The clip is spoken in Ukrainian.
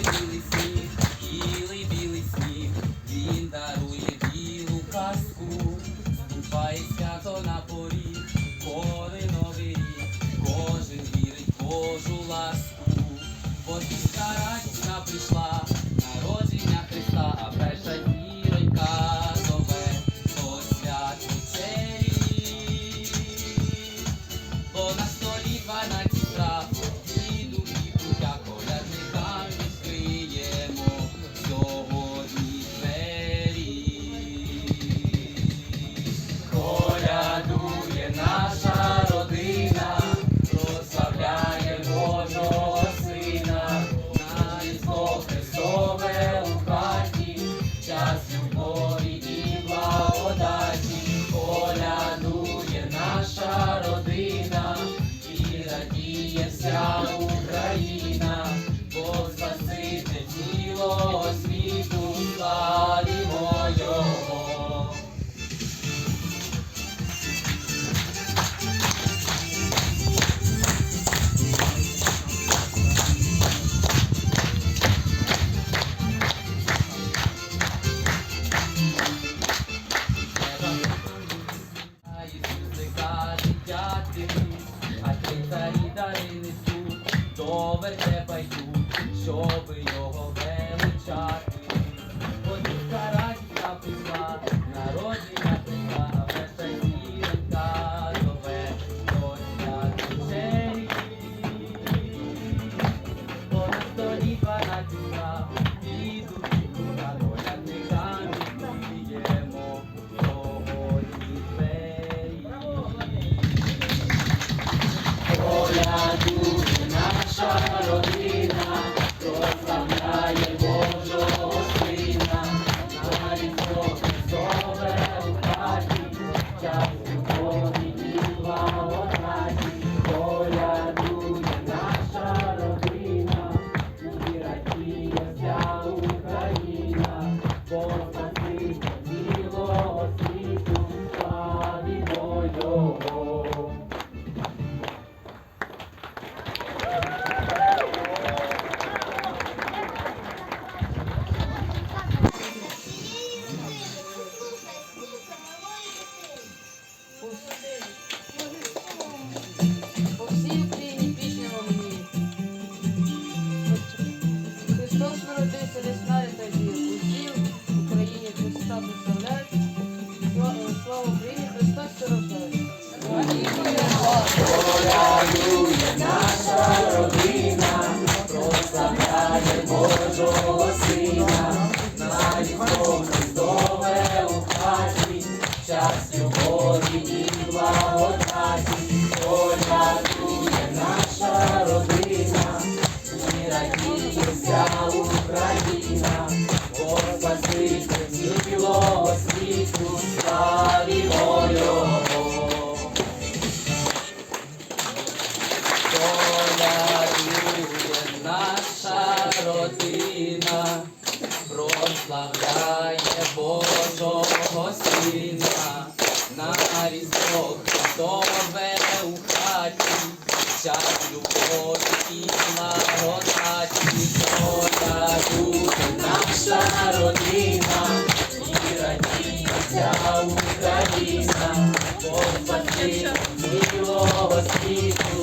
Aleluia. дитяти ліс, а ті царі дари несуть, до вертепа йдуть, щоби. Рождає Божого Сина, на різдво Христове у хаті, час любові і благодаті, колядує наша родина, і радіє вся Україна, Бо спаситель цілого світу, славі Наша Родина прославляє Божого сина, на різдво Христове у хаті, час любові і благодаті, доля буде наша родина, і радіється Україна, Господи, милого світу.